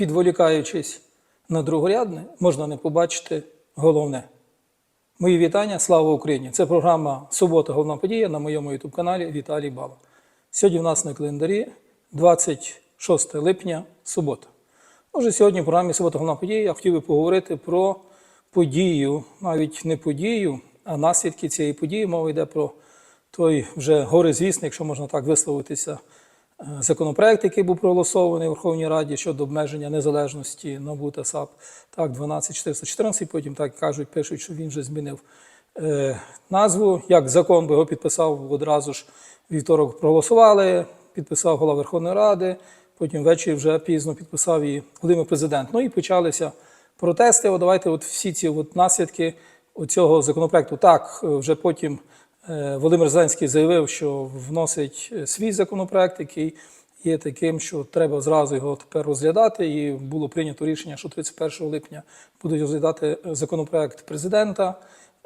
відволікаючись на другорядне, можна не побачити головне. Мої вітання, слава Україні! Це програма Субота головна подія на моєму ютуб-каналі Віталій Бала. Сьогодні в нас на календарі 26 липня, субота. Отже, сьогодні в програмі Субота головна подія я хотів би поговорити про подію, навіть не подію, а наслідки цієї події. Мова йде про той вже горизвісний, якщо можна так висловитися, законопроект, який був проголосований у Верховній Раді щодо обмеження незалежності НАБУ та САП, так, 12414, потім так кажуть, пишуть, що він вже змінив е, назву. Як закон би його підписав одразу ж вівторок проголосували, підписав голова Верховної Ради, потім ввечері вже пізно підписав її Володимир Президент. Ну і почалися протести. О, давайте от всі ці от наслідки цього законопроекту. Так, е, вже потім е, Володимир Зеленський заявив, що вносить е, свій законопроект, який є таким, що треба зразу його тепер розглядати. І було прийнято рішення, що 31 липня будуть розглядати законопроект президента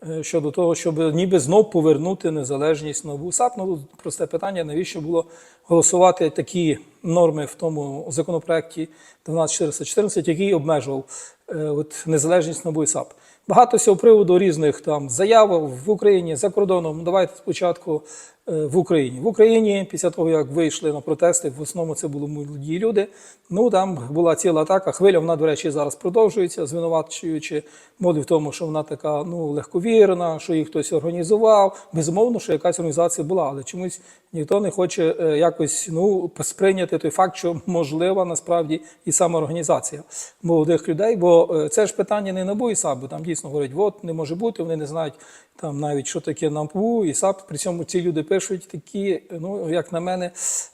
е, щодо того, щоб ніби знов повернути незалежність НАБУ САП. Ну, просте питання, навіщо було голосувати такі норми в тому законопроекті 12414, який обмежував е, от, незалежність НАБУ і САП. Багато цього приводу різних там заяв в Україні за кордоном. Ну, Давайте спочатку е, в Україні. В Україні, після того як вийшли на протести, в основному це були молоді люди. Ну там була ціла атака. Хвиля вона, до речі, зараз продовжується, звинувачуючи молодь в тому, що вона така ну легковірна, що її хтось організував. Безумовно, що якась організація була, але чомусь ніхто не хоче е, якось ну сприйняти той факт, що можлива насправді і самоорганізація молодих людей. Бо е, це ж питання не НАБУ і САП, там дійсно говорять, от не може бути, вони не знають там навіть що таке НАБУ і САП. При цьому ці люди пишуть такі, ну як на мене,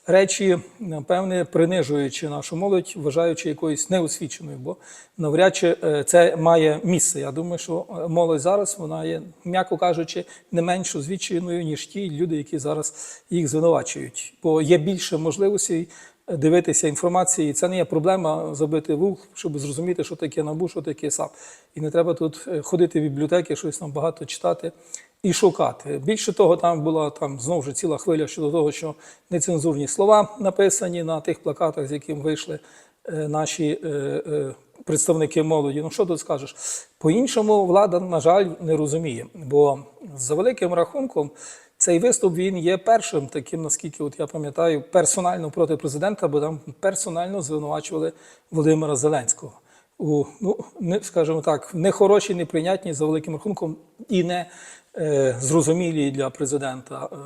речі, напевне, принижуючи нашу молодь, вважаючи якоюсь неосвіченою, бо навряд чи е, це має місце. Я думаю, що е, молодь зараз вона є, м'яко кажучи, не менш освіченою, ніж ті люди, які зараз їх звинувачують. Бо є більше можливостей дивитися інформації. Це не є проблема забити вух, щоб зрозуміти, що таке НАБУ, що таке САП. І не треба тут е, ходити в бібліотеки, щось там багато читати і шукати. Більше того, там була там знову ж ціла хвиля щодо того, що нецензурні слова написані на тих плакатах, з яким вийшли е, наші е, представники молоді. Ну що тут скажеш? По-іншому влада, на жаль, не розуміє. Бо за великим рахунком. Цей виступ він є першим таким, наскільки от я пам'ятаю, персонально проти президента, бо там персонально звинувачували Володимира Зеленського. У ну не скажімо так, нехороші, неприйнятні за великим рахунком і не е, зрозумілі для президента е,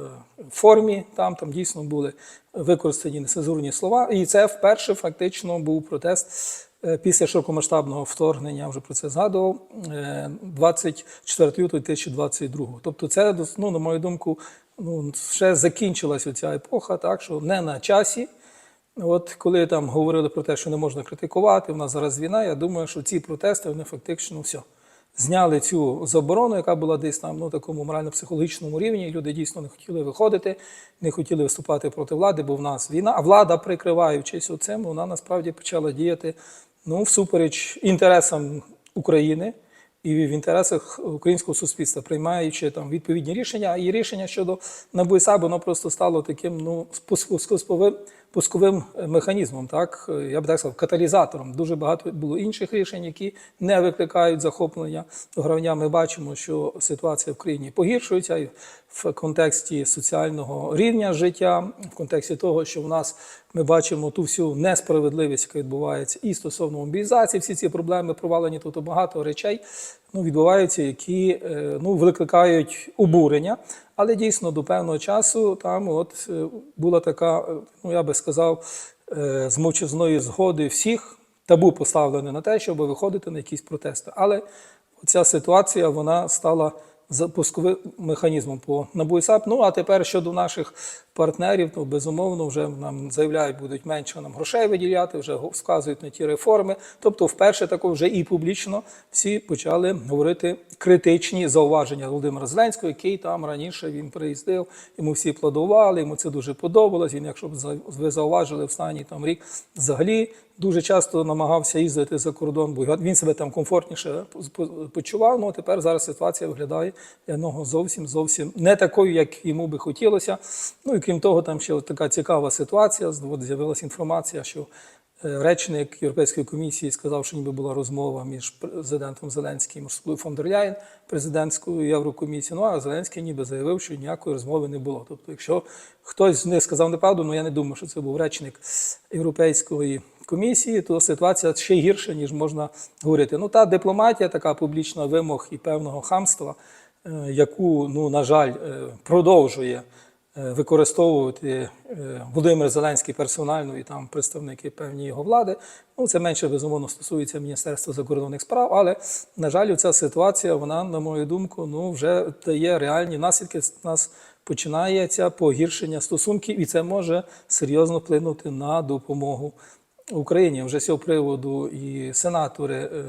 формі. Там там дійсно були використані нецензурні слова. І це вперше фактично був протест. е, Після широкомасштабного вторгнення, вже про це згадував, е, 24 лютого 2022. Тобто, це ну, на мою думку, ну ще закінчилась оця епоха, так що не на часі. От коли там говорили про те, що не можна критикувати, в нас зараз війна, я думаю, що ці протести вони фактично все. Зняли цю заборону, яка була десь там ну, такому морально-психологічному рівні. Люди дійсно не хотіли виходити, не хотіли виступати проти влади, бо в нас війна. А влада, прикриваючись оцим, вона насправді почала діяти ну, всупереч інтересам України і в інтересах українського суспільства, приймаючи там відповідні рішення. І рішення щодо НАБУ і САП, воно просто стало таким ну, пусковим механізмом, так я б так сказав, каталізатором. Дуже багато було інших рішень, які не викликають захоплення гравня. Ми бачимо, що ситуація в країні погіршується і в контексті соціального рівня життя, в контексті того, що в нас ми бачимо ту всю несправедливість, яка відбувається, і стосовно мобілізації, всі ці проблеми провалені тут багато речей ну, відбуваються, які е, ну, викликають обурення. Але дійсно до певного часу там от е, була така, е, ну я би сказав, з мовчазної згоди всіх табу поставлене на те, щоб виходити на якісь протести. Але ця ситуація вона стала запусковим механізмом по НАБУ і САП. Ну а тепер щодо наших партнерів, то безумовно вже нам заявляють, будуть менше нам грошей виділяти, вже вказують на ті реформи. Тобто, вперше тако вже і публічно всі почали говорити критичні зауваження Володимира Зеленського, який там раніше він приїздив, йому всі плодували, йому це дуже подобалось. Він, якщо б ви зауважили останній там рік, взагалі дуже часто намагався їздити за кордон, бо він себе там комфортніше почував. Ну а тепер зараз ситуація виглядає для нього зовсім зовсім не такою, як йому би хотілося. Ну і того, там ще така цікава ситуація. От з'явилася інформація, що Е, Речник Європейської комісії сказав, що ніби була розмова між президентом Зеленським і фон дер Ляєн, президентською Єврокомісії. Ну а Зеленський ніби заявив, що ніякої розмови не було. Тобто, якщо хтось з них сказав неправду, ну я не думаю, що це був речник Європейської комісії, то ситуація ще гірша, ніж можна говорити. Ну та дипломатія, така публічна вимог і певного хамства, е, яку, ну на жаль, е, продовжує використовувати е, Володимир Зеленський персонально і там представники певні його влади. Ну це менше безумовно стосується Міністерства закордонних справ, але на жаль, ця ситуація, вона, на мою думку, ну вже дає реальні наслідки. У нас починається погіршення стосунків, і це може серйозно вплинути на допомогу. Україні вже з цього приводу і сенатори е,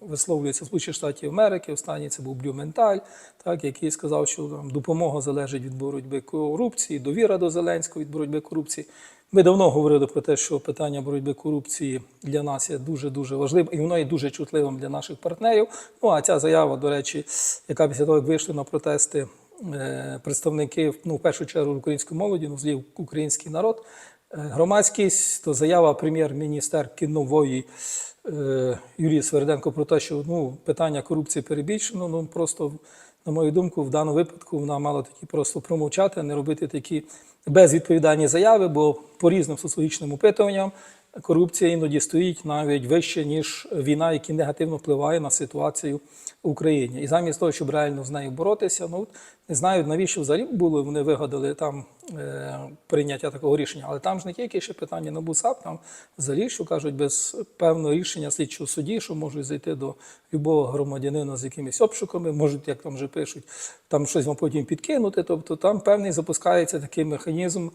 висловлюються Сполучених Штатів Америки. Останній це був Блюменталь, так який сказав, що там допомога залежить від боротьби корупції, довіра до Зеленського від боротьби корупції. Ми давно говорили про те, що питання боротьби корупції для нас є дуже дуже важливим, і воно є дуже чутливим для наших партнерів. Ну а ця заява, до речі, яка після того, як вийшли на протести е, представники ну, в першу чергу української молоді, ну злів український народ. Е, Громадськість то заява прем'єр-міністерки нової е, Юрії Сверденко про те, що ну, питання корупції перебільшено. Ну просто, на мою думку, в даному випадку вона мала такі просто промовчати, не робити такі безвідповідальні заяви, бо по різним соціологічним опитуванням корупція іноді стоїть навіть вище, ніж війна, яка негативно впливає на ситуацію в Україні. І замість того, щоб реально з нею боротися, ну не знаю, навіщо взагалі було, вони вигадали там е, прийняття такого рішення. Але там ж не тільки ще питання на БУСАП, там взагалі, що кажуть, без певного рішення слідчого судді, що можуть зайти до любого громадянина з якимись обшуками, можуть, як там вже пишуть, там щось вам потім підкинути. Тобто там певний запускається такий механізм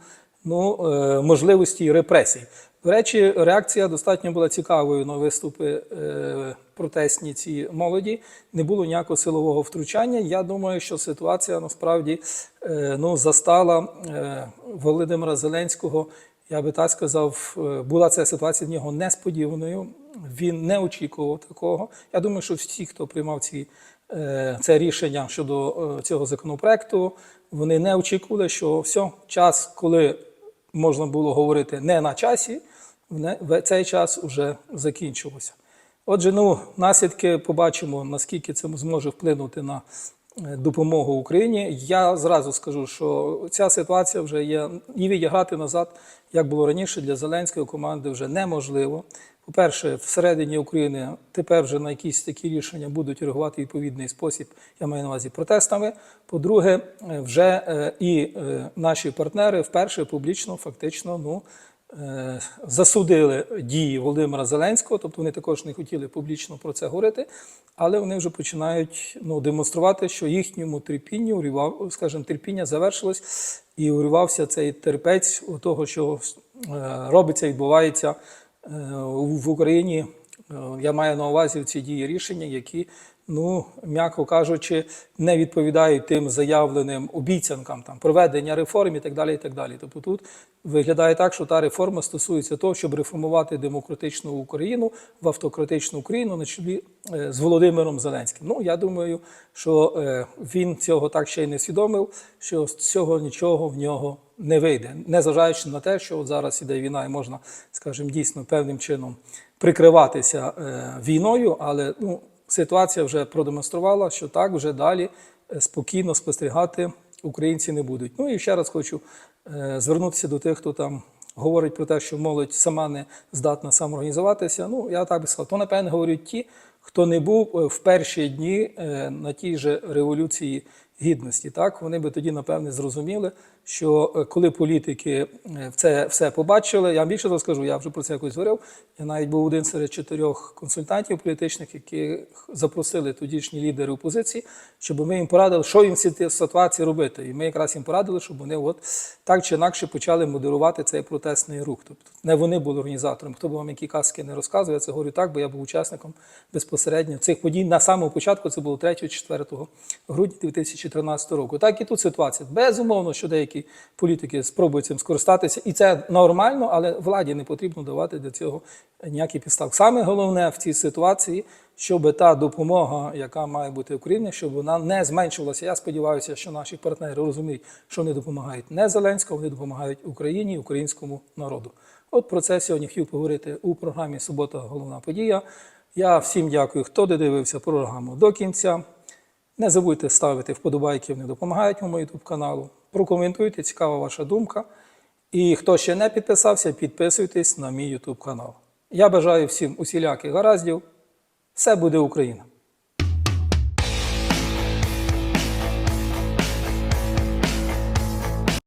ну, е, можливості репресій. До речі, реакція достатньо була цікавою на виступи е, протестні ці молоді. Не було ніякого силового втручання. Я думаю, що ситуація насправді е, ну, застала е, Володимира Зеленського. Я би так сказав, була ця ситуація в нього несподіваною. Він не очікував такого. Я думаю, що всі, хто приймав ці, це рішення щодо цього законопроекту, вони не очікували, що все, час, коли можна було говорити не на часі, в цей час вже закінчилося. Отже, ну, наслідки побачимо, наскільки це зможе вплинути на е, допомогу Україні. Я зразу скажу, що ця ситуація вже є і відіграти назад, як було раніше, для зеленської команди вже неможливо. По-перше, всередині України тепер вже на якісь такі рішення будуть реагувати відповідний спосіб, я маю на увазі протестами. По-друге, е, вже е, і е, наші партнери вперше публічно фактично ну, засудили дії Володимира Зеленського, тобто вони також не хотіли публічно про це говорити, але вони вже починають ну, демонструвати, що їхньому терпінню урівав, скажімо, терпіння завершилось і урвався цей терпець у того, що робиться, відбувається в Україні. Е, Я маю на увазі ці дії рішення, які, ну м'яко кажучи, не відповідають тим заявленим обіцянкам там проведення реформ і так далі. І так далі. Тобто тут виглядає так, що та реформа стосується того, щоб реформувати демократичну Україну в автократичну Україну на чолі е, з Володимиром Зеленським. Ну я думаю, що е, він цього так ще й не свідомив, що з цього нічого в нього не вийде, незважаючи на те, що от зараз іде війна, і можна, скажімо, дійсно певним чином прикриватися е, війною, але ну, ситуація вже продемонструвала, що так вже далі спокійно спостерігати українці не будуть. Ну і ще раз хочу звернутися до тих, хто там говорить про те, що молодь сама не здатна самоорганізуватися. Ну я так би сказав, то напевне говорять ті, хто не був е, в перші дні е, на тій же революції гідності. Так вони би тоді напевне зрозуміли, що е, коли політики е, це все побачили, я вам більше розкажу, я вже про це якось говорив. Я навіть був один серед чотирьох консультантів політичних, які запросили тодішні лідери опозиції, щоб ми їм порадили, що їм в цій ситуації робити. І ми якраз їм порадили, щоб вони от так чи інакше почали модерувати цей протестний рух. Тобто не вони були організатором. Хто б вам які казки не розказує, я це говорю так, бо я був учасником безпосередньо цих подій на самому початку. Це було 3-4 грудня 2013 року. Так і тут ситуація. Безумовно, що деякі політики спробують цим скористатися, і це нормально, але владі не потрібно давати для цього ніякі підстав. Саме головне в цій ситуації, щоб та допомога, яка має бути Україні, щоб вона не зменшувалася. Я сподіваюся, що наші партнери розуміють, що вони допомагають не Зеленському, вони допомагають Україні, українському народу. От про це сьогодні хотів поговорити у програмі Субота головна подія. Я всім дякую, хто додивився програму до кінця. Не забудьте ставити вподобайки, вони допомагають моєму YouTube каналу. Прокоментуйте, цікава ваша думка. І хто ще не підписався, підписуйтесь на мій YouTube канал. Я бажаю всім усіляких гараздів. Все буде Україна!